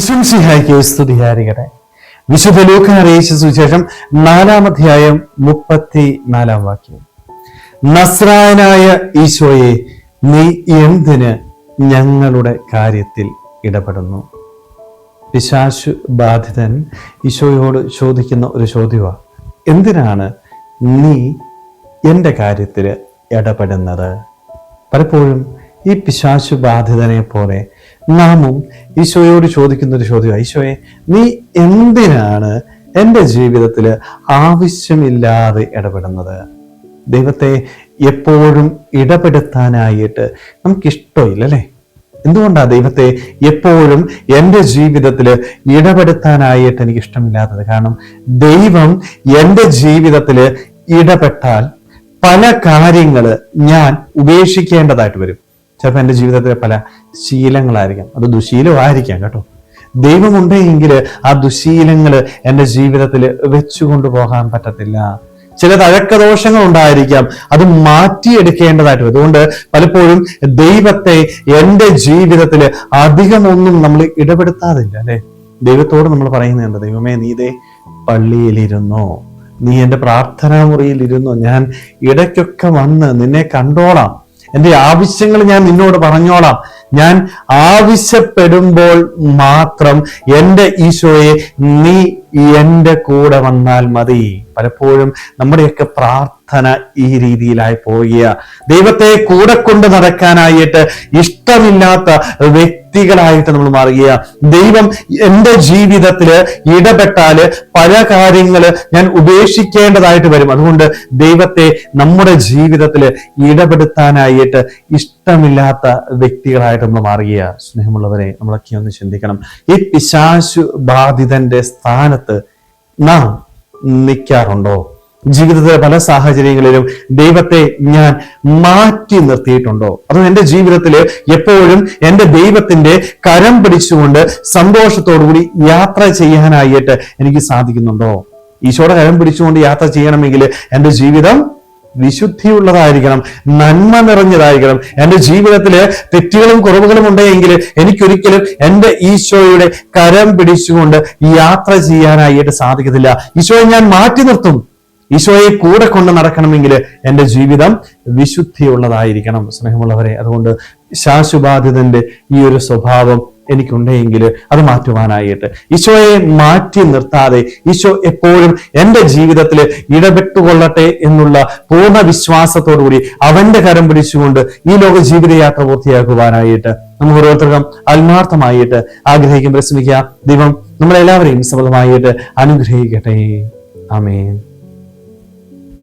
വിശ്വംസിഹായിക്ക് സ്തുതിഹാരികരെ വിശുദ്ധ ലൂക്കൻ അറിയിച്ച സുശേഷം നാലാമധ്യായം മുപ്പത്തി നാലാം വാക്യം. നസ്രായനായ ഈശോയെ നീ എന്തിന് ഞങ്ങളുടെ കാര്യത്തിൽ ഇടപെടുന്നു? പിശാശു ബാധിതൻ ഈശോയോട് ചോദിക്കുന്ന ഒരു ചോദ്യമാണ് എന്തിനാണ് നീ എന്റെ കാര്യത്തിൽ ഇടപെടുന്നത്? പലപ്പോഴും ഈ പിശാശു ബാധിതനെ പോലെ നാമും ഈശോയോട് ചോദിക്കുന്ന ഒരു ചോദ്യം. ഈശോയെ നീ എന്തിനാണ് എന്റെ ജീവിതത്തിൽ ആവശ്യമില്ലാതെ ഇടപെടുന്നത്? ദൈവത്തെ എപ്പോഴും ഇടപെടുത്താനായിട്ട് നമുക്കിഷ്ടമില്ല അല്ലേ എന്തുകൊണ്ടാണ് ദൈവത്തെ എപ്പോഴും എന്റെ ജീവിതത്തിൽ ഇടപെടുത്താനായിട്ട് എനിക്ക് ഇഷ്ടമില്ലാത്തത് കാരണം ദൈവം എന്റെ ജീവിതത്തിൽ ഇടപെട്ടാൽ പല കാര്യങ്ങൾ ഞാൻ ഉപേക്ഷിക്കേണ്ടതായിട്ട് വരും. ചിലപ്പോൾ എന്റെ ജീവിതത്തിലെ പല ശീലങ്ങളായിരിക്കാം. അത് ദുശീലമായിരിക്കാം കേട്ടോ. ദൈവമുണ്ടെങ്കിൽ ആ ദുശീലങ്ങൾ എന്റെ ജീവിതത്തിൽ വെച്ചുകൊണ്ട് പോകാൻ പറ്റത്തില്ല. ചില തഴക്കദോഷങ്ങൾ ഉണ്ടായിരിക്കാം. അത് മാറ്റിയെടുക്കേണ്ടതായിട്ട് അതുകൊണ്ട് പലപ്പോഴും ദൈവത്തെ എന്റെ ജീവിതത്തിൽ അധികമൊന്നും നമ്മൾ ഇടപെടുത്താതില്ല അല്ലെ? ദൈവത്തോട് നമ്മൾ പറയുന്നുണ്ട് ദൈവമേ നീ ഇതേ പള്ളിയിലിരുന്നോ? നീ എന്റെ പ്രാർത്ഥനാ മുറിയിലിരുന്നോ ഞാൻ ഇടയ്ക്കൊക്കെ വന്ന് നിന്നെ കണ്ടോളാം. എന്റെ ആവശ്യങ്ങൾ ഞാൻ നിന്നോട് പറഞ്ഞോളാം. ഞാൻ ആവശ്യപ്പെടുമ്പോൾ മാത്രം എന്റെ ഈശോയെ നീ എന്റെ കൂടെ വന്നാൽ മതി. പലപ്പോഴും നമ്മുടെയൊക്കെ പ്രാർത്ഥന ഈ രീതിയിലായി പോവുക ദൈവത്തെ കൂടെ കൊണ്ട് നടക്കാനായിട്ട് ഇഷ്ടമില്ലാത്ത വ്യക്തികളായിട്ട് നമ്മൾ മാറുക ദൈവം എന്റെ ജീവിതത്തിൽ ഇടപെട്ടാൽ പല കാര്യങ്ങൾ ഞാൻ ഉപേക്ഷിക്കേണ്ടതായിട്ട് വരും. അതുകൊണ്ട് ദൈവത്തെ നമ്മുടെ ജീവിതത്തിൽ ഇടപെടുത്താനായിട്ട് ഇഷ്ടമില്ലാത്ത വ്യക്തികളായിട്ട് നമ്മൾ മാറുക സ്നേഹമുള്ളവരെ നമ്മളൊക്കെ ഒന്ന് ചിന്തിക്കണം. ഈ പിശാശു ബാധിതന്റെ സ്ഥാനത്ത് നാം നിൽക്കാറുണ്ടോ ജീവിതത്തിലെ പല സാഹചര്യങ്ങളിലും ദൈവത്തെ ഞാൻ മാറ്റി നിർത്തിയിട്ടുണ്ടോ? അതോ എന്റെ ജീവിതത്തിൽ എപ്പോഴും എന്റെ ദൈവത്തിന്റെ കരം പിടിച്ചുകൊണ്ട് സന്തോഷത്തോടുകൂടി യാത്ര ചെയ്യാനായിട്ട് എനിക്ക് സാധിക്കുന്നുണ്ടോ? ഈശോയുടെ കരം പിടിച്ചുകൊണ്ട് യാത്ര ചെയ്യണമെങ്കിൽ എന്റെ ജീവിതം വിശുദ്ധിയുള്ളതായിരിക്കണം നന്മ നിറഞ്ഞതായിരിക്കണം. എന്റെ ജീവിതത്തിൽ തെറ്റുകളും കുറവുകളും ഉണ്ടെങ്കിൽ എനിക്കൊരിക്കലും എന്റെ ഈശോയുടെ കരം പിടിച്ചുകൊണ്ട് യാത്ര ചെയ്യാനായിട്ട് സാധിക്കത്തില്ല. ഈശോയെ ഞാൻ മാറ്റി നിർത്തും. ഈശോയെ കൂടെ കൊണ്ട് നടക്കണമെങ്കിൽ എന്റെ ജീവിതം വിശുദ്ധിയുള്ളതായിരിക്കണം. സ്നേഹമുള്ളവരെ അതുകൊണ്ട് ശാശുബാധിതന്റെ ഈ ഒരു സ്വഭാവം എനിക്കുണ്ടെങ്കിൽ അത് മാറ്റുവാനായിട്ട്. ഈശോയെ മാറ്റി നിർത്താതെ ഈശോ എപ്പോഴും എന്റെ ജീവിതത്തിൽ ഇടപെട്ടുകൊള്ളട്ടെ എന്നുള്ള പൂർണ വിശ്വാസത്തോടുകൂടി അവന്റെ കരം പിടിച്ചുകൊണ്ട് ഈ ലോക ജീവിതയാത്ര പൂർത്തിയാക്കുവാനായിട്ട് നമുക്ക് ഓരോരുത്തർക്കും ആത്മാർത്ഥമായിട്ട് ആഗ്രഹിക്കും പരിശ്രമിക്കുക ദൈവം നമ്മളെല്ലാവരെയും സഫലമായിട്ട് അനുഗ്രഹിക്കട്ടെ. ആമേൻ.